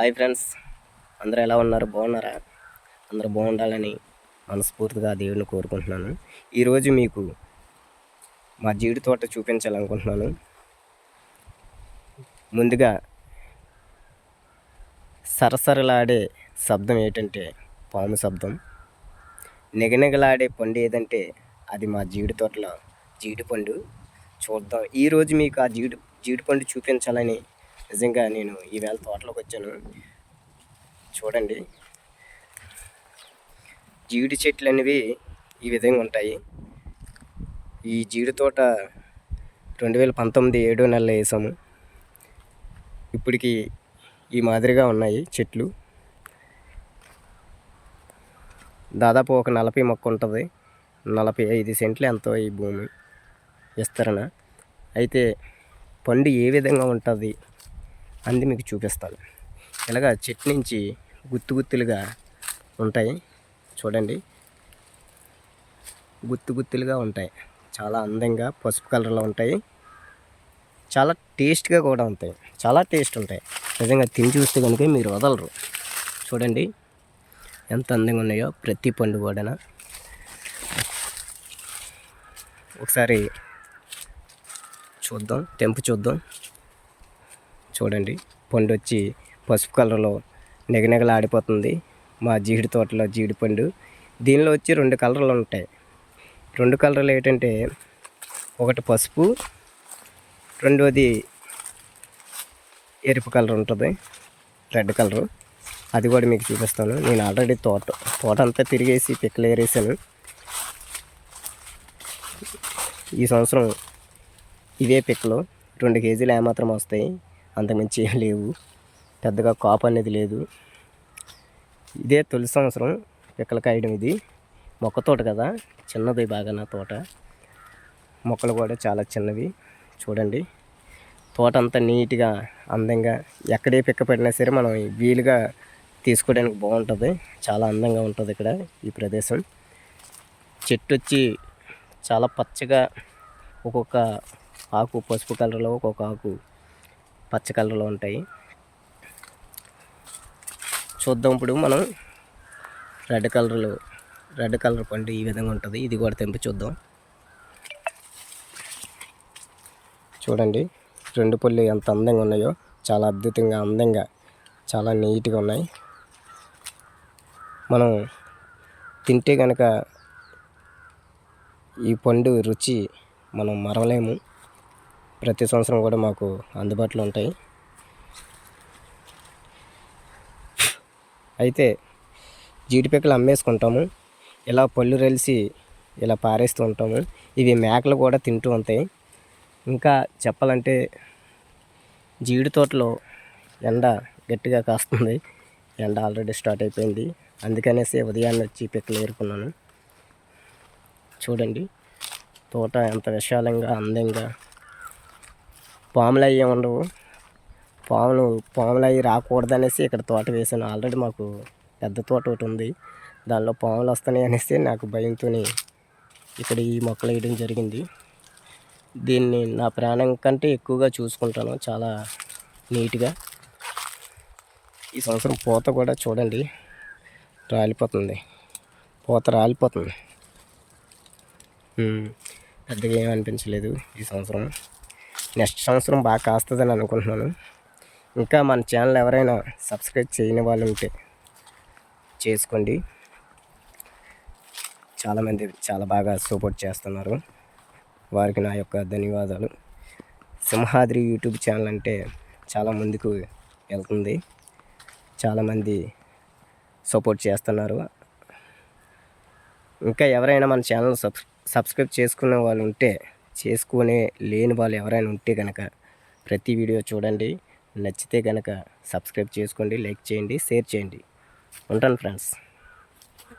Hi friends. అందరూ ఎలా ఉన్నారు? బాగున్నారా? అందరూ బాగుండాలని మనస్ఫూర్తిగా దేవుడిని కోరుకుంటున్నాను. ఈరోజు మీకు మా జీడి తోట చూపించాలనుకుంటున్నాను. ముందుగా సరసరలాడే శబ్దం ఏంటంటే పాము శబ్దం. నిగనిగలాడే పండు ఏదంటే అది మా జీడి తోటలో జీడిపండు. చూద్దాం. ఈరోజు మీకు ఆ జీడి జీడిపండు చూపించాలని నిజంగా నేను ఈవేళ తోటలోకి వచ్చాను చూడండి. జీడి చెట్లు అనేవి ఈ విధంగా ఉంటాయి. ఈ జీడి తోట రెండు వేల పంతొమ్మిది ఏడో నెలలో వేసాము. ఇప్పటికి ఈ మాదిరిగా ఉన్నాయి చెట్లు. దాదాపు ఒక నలభై మొక్క ఉంటుంది. నలభై ఐదు సెంట్లు ఎంతో ఈ భూమి విస్తరణ. అయితే పండు ఏ విధంగా ఉంటుంది? అంది మీకు చూపిస్తాను. ఇలాగ చెట్టు నుంచి గుత్తు గుత్తులుగా ఉంటాయి. చూడండి. గుత్తు గుత్తులుగా ఉంటాయి. చాలా అందంగా పసుపు కలర్లో ఉంటాయి. చాలా టేస్ట్గా కూడా ఉంటాయి. చాలా టేస్ట్ ఉంటాయి. నిజంగా తిని చూస్తే కనుక మీరు వదలరు. చూడండి. ఎంత అందంగా ఉన్నాయో ప్రతి పండు కూడా ఒకసారి చూద్దాం. తెంపు చూద్దాం. చూడండి. పండు వచ్చి పసుపు కలర్లో నిగనిగలాడిపోతుంది. మా జీడి తోటలో జీడి పండు. దీనిలో వచ్చి రెండు కలర్లు ఉంటాయి. రెండు కలర్లు ఏంటంటే ఒకటి పసుపు రెండోది ఎరుపు కలర్ ఉంటుంది. Red colour. అది కూడా మీకు చూపిస్తాను. నేను ఆల్రెడీ తోట తోట అంతా తిరిగేసి పిక్కలు ఏరేసాను ఈ సంవత్సరం ఇవే పిక్కలు. రెండు కేజీలు ఏమాత్రం వస్తాయి. అంతకుమించి ఏం లేవు. పెద్దగా కాపు అనేది లేదు. ఇదే తొలి సంవత్సరం పిక్కలు కాయడం ఇది. మొక్క తోట కదా చిన్నది బాగా నా తోట. మొక్కలు కూడా చాలా చిన్నవి. చూడండి. తోట అంతా నీట్గా అందంగా ఎక్కడే పిక్క పడినా సరే మనం వీలుగా తీసుకోవడానికి బాగుంటుంది. చాలా అందంగా ఉంటుంది ఇక్కడ ఈ ప్రదేశం. చెట్టు వచ్చి చాలా పచ్చగా ఒక్కొక్క ఆకు పసుపు కలర్లో ఒక్కొక్క ఆకు పచ్చ కలర్లో ఉంటాయి. చూద్దాం ఇప్పుడు మనం రెడ్ కలర్లో రెడ్ కలర్ పండు ఈ విధంగా ఉంటుంది. ఇది కూడా తెంపి చూద్దాం. చూడండి రెండు పళ్ళు ఎంత అందంగా ఉన్నాయో చాలా అద్భుతంగా అందంగా చాలా నీట్గా ఉన్నాయి. మనం తింటే కనుక ఈ పండు రుచి మనం మరవలేము. ప్రతి సంవత్సరం కూడా మాకు అందుబాటులో ఉంటాయి. అయితే జీడిపిక్కలు అమ్మేసుకుంటాము. ఇలా పళ్ళు రెలిసి ఇలా పారేస్తూ ఉంటాము. ఇవి మేకలు కూడా తింటూ ఉంటాయి. ఇంకా చెప్పాలంటే జీడి తోటలో ఎండ గట్టిగా కాస్తుంది. ఎండ ఆల్రెడీ స్టార్ట్ అయిపోయింది. అందుకనేసి ఉదయాన్నే వచ్చి పిక్కలు ఏరుకున్నాను. చూడండి తోట ఎంత విశాలంగా అందంగా పాములు అవి ఉండవు. పాములు పాములు అవి రాకూడదనేసి ఇక్కడ తోట వేసాను ఆల్రెడీ మాకు పెద్ద తోట ఒకటి ఉంది. దానిలో పాములు వస్తున్నాయి అనేసి నాకు భయంతో ఇక్కడ ఈ మొక్కలు వేయడం జరిగింది. దీన్ని నా ప్రాణం కంటే ఎక్కువగా చూసుకుంటాను చాలా నీట్గా. ఈ సంవత్సరం పూత కూడా చూడండి రాలిపోతుంది. పూత రాలిపోతుంది. పెద్దగా ఏం అనిపించలేదు ఈ సంవత్సరం. నెక్స్ట్ సంవత్సరం బాగా కాస్తుందని అనుకుంటున్నాను. ఇంకా మన ఛానల్ ఎవరైనా సబ్స్క్రైబ్ చేయని వాళ్ళు ఉంటే చేసుకోండి. చాలామంది చాలా బాగా సపోర్ట్ చేస్తున్నారు. వారికి నా యొక్క ధన్యవాదాలు. సింహాద్రి యూట్యూబ్ ఛానల్ అంటే చాలా ముందుకు వెళ్తుంది. చాలామంది సపోర్ట్ చేస్తున్నారు. ఇంకా ఎవరైనా మన ఛానల్ సబ్స్ సబ్స్క్రైబ్ చేసుకునే వాళ్ళు ఉంటే చేసుకునే లేని వాళ్ళు ఎవరైనా ఉంటే కనుక ప్రతి వీడియో చూడండి. నచ్చితే కనుక సబ్స్క్రైబ్ చేసుకోండి లైక్ చేయండి షేర్ చేయండి. ఉంటాను ఫ్రెండ్స్.